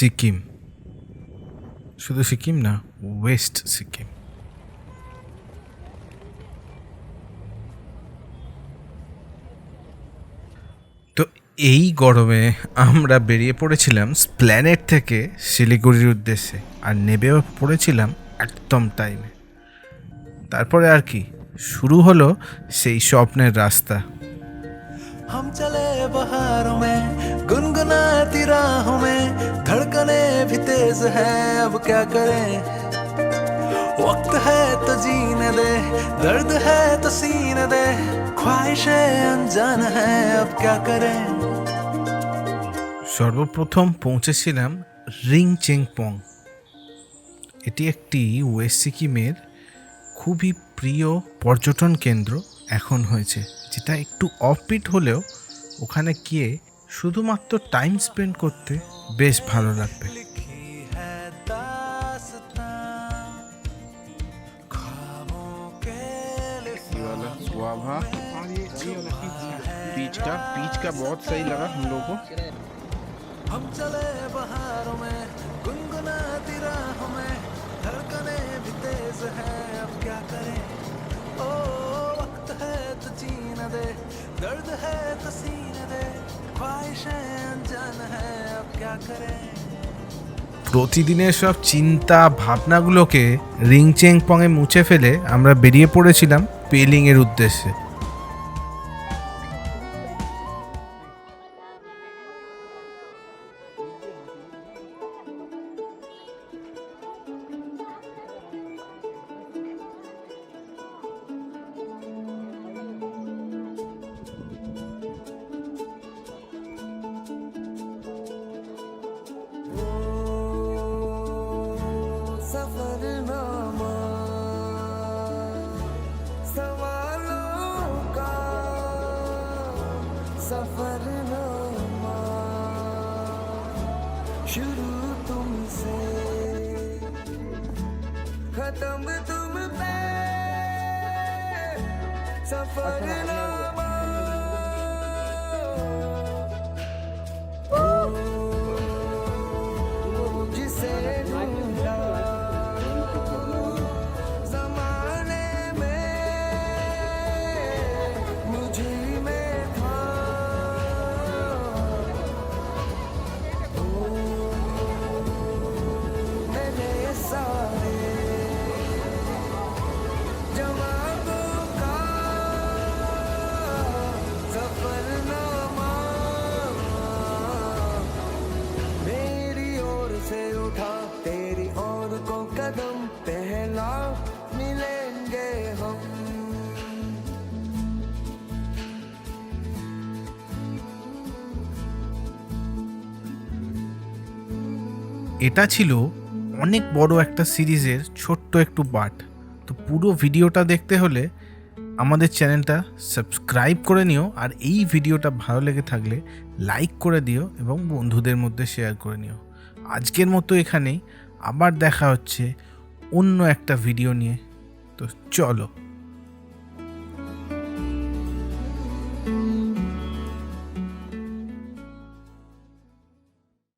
সিকিম শুধু সিকিম না ওয়েস্ট সিকিম তো এই গরমে আমরা বেরিয়ে পড়েছিলাম স্প্ল্যানেট থেকে শিলিগুড়ির উদ্দেশ্যে আর নেবেও পড়েছিলাম একদম টাইমে তারপরে আর কি শুরু হলো সেই স্বপ্নের রাস্তা हम चले बहारों में भी तेज है अब क्या करें वक्त है तो जीने दे दर्द है तो सीने दे ख्वाहिशें अनजान है अब क्या करें সর্বপ্রথম পৌঁছেছিলাম রিং চেংপং এটি একটি ওয়েস্ট সিকিমের খুবই প্রিয় পর্যটন কেন্দ্র এখন হয়েছে যেটা একটু অফবিট হলেও ওখানে গিয়ে শুধুমাত্র টাইম স্পেন্ড করতে বেশ ভালো লাগবে वाला गुआवा और ये ये वाला पीच का पीच का बहुत सही लगा हम लोग को हम चले बहारों में गुनगुनाती राहों में धड़कने भी तेज है अब क्या करें ओ वक्त है तो जीने दे दर्द है तो सीने दे ख्वाहिशें अनजान है अब क्या करें প্রতিদিনের সব চিন্তা ভাবনাগুলোকে রিং চেংপংয়ে মুছে ফেলে আমরা বেরিয়ে পড়েছিলাম পেলিংয়ের উদ্দেশ্যে। सफरनामा शुरू तुमसे खत्म तुम पे सफरनामा এটা ছিল অনেক বড় একটা সিরিজের ছোট্ট একটু পার্ট। তো পুরো ভিডিওটা দেখতে হলে আমাদের চ্যানেলটা সাবস্ক্রাইব করে নিও আর এই ভিডিওটা ভালো লেগে থাকলে লাইক করে দিও এবং বন্ধুদের মধ্যে শেয়ার করে নিও। আজকের মতো এখানেই, আবার দেখা হচ্ছে অন্য একটা ভিডিও নিয়ে। তো চলো।